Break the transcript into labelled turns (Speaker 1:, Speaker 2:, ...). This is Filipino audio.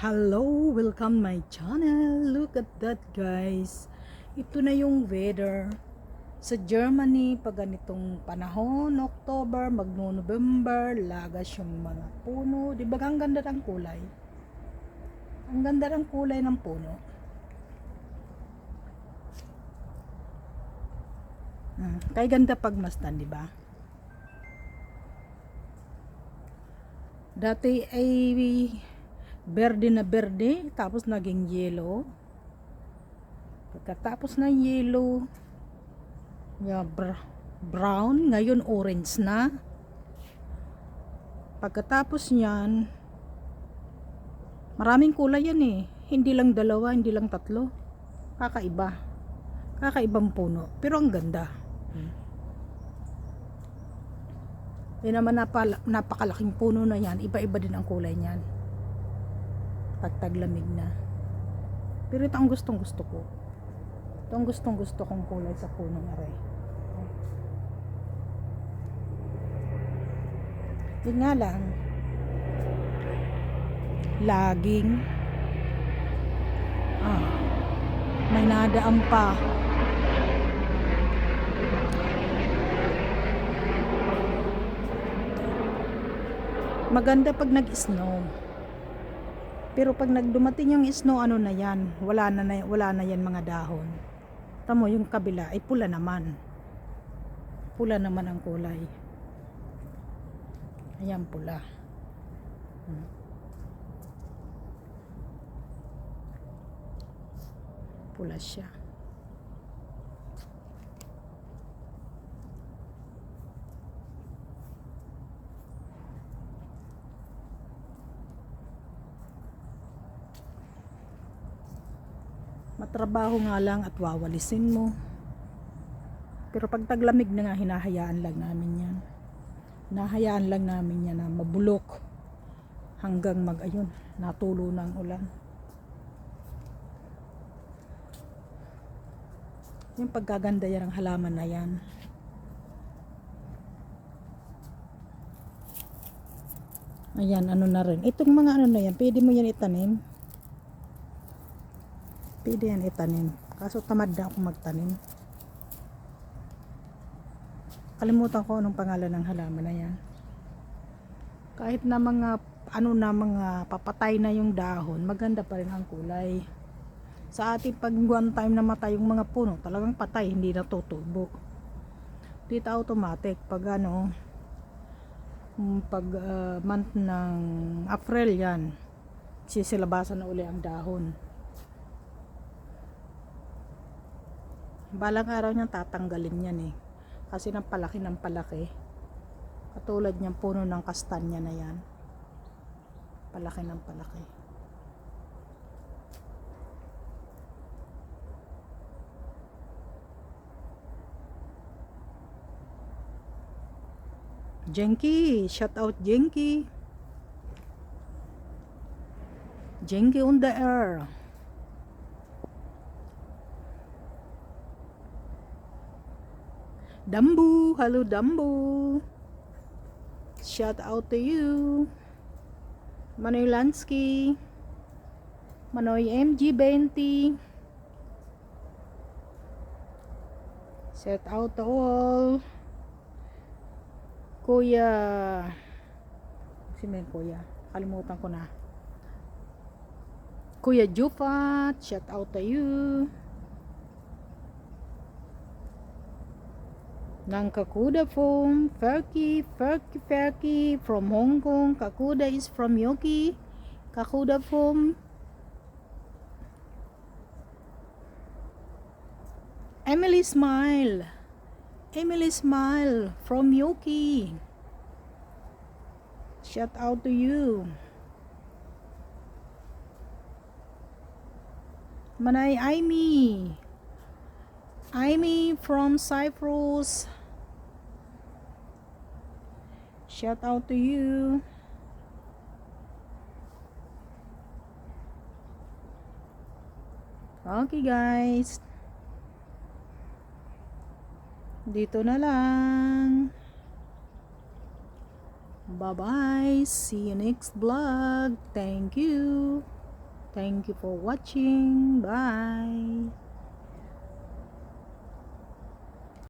Speaker 1: Hello, welcome my channel. Look at that guys. Ito na yung weather sa Germany pag ganitong panahon, October, magno-November, lagas yung mga puno. Di ba ang ganda ng kulay? Ang ganda ng kulay ng puno. Hmm, kay ganda pagmasdan, di ba? Dati ay berde na berde, tapos naging yellow. Pagkatapos ng yellow, yeah, br- brown, ngayon orange na. Pagkatapos niyan, maraming kulay yan eh. Hindi lang dalawa, hindi lang tatlo. Kakaiba. Kakaibang puno. Pero ang ganda. Hmm. Yan naman napala, napakalaking puno na yan. Iba-iba din ang kulay niyan. Pag taglamig na. Pero ito ang gustong gusto ko. Ito ang gustong gusto kong kulay sa punong aray. Yun nga lang. Laging. Ah. May nadaan pa. Maganda pag nag-snow. Pero pag nagdumating yung snow, ano na yan? Wala na, na wala na yan mga dahon. Tamo yung kabila ay pula naman. Pula naman ang kulay. Ayan pula. Hmm. Pula siya. Matrabaho nga lang at wawalisin mo. Pero pag taglamig na nga, hinahayaan lang namin yan. Hinahayaan lang namin yan na mabulok hanggang mag, ayun, natulo na ang ulan. Yung pagkaganda yan ang halaman na yan. Ayan, ano na rin. Itong mga ano na yan, pwede mo yan itanim. Pwede yan itanim. Kaso tamad na ako magtanim. Kalimutan ko anong pangalan ng halaman na yan. Kahit na mga ano na mga papatay na yung dahon, maganda pa rin ang kulay. Sa ating pag one time na matay yung mga puno, talagang patay, hindi na tutubo. Dito automatic pag ano mm, pag uh, month ng April yan, sisilabasan na uli ang dahon. Balang araw niyan tatanggalin yan eh kasi ng palaki ng palaki katulad niyang puno ng kastanya na yan palaki ng palaki Jenky, shout out Jenky. Jenky on the air. Dambu, hello Dambu. Shout out to you. Manoy Lansky. Manoy MG20. Shout out to all. Kuya. Si may kuya. Kalimutan ko na. Kuya Jufat. Shout out to you. Ng Kakuda foam, Ferky, Ferky, Ferky from Hong Kong, Kakuda is from Yoki, Kakuda foam, Emily Smile, Emily Smile from Yoki, shout out to you. Manay Aimee, Aimee from Cyprus. Shout out to you. Okay guys. Dito na lang. Bye-bye. See you next vlog. Thank you. Thank you for watching. Bye!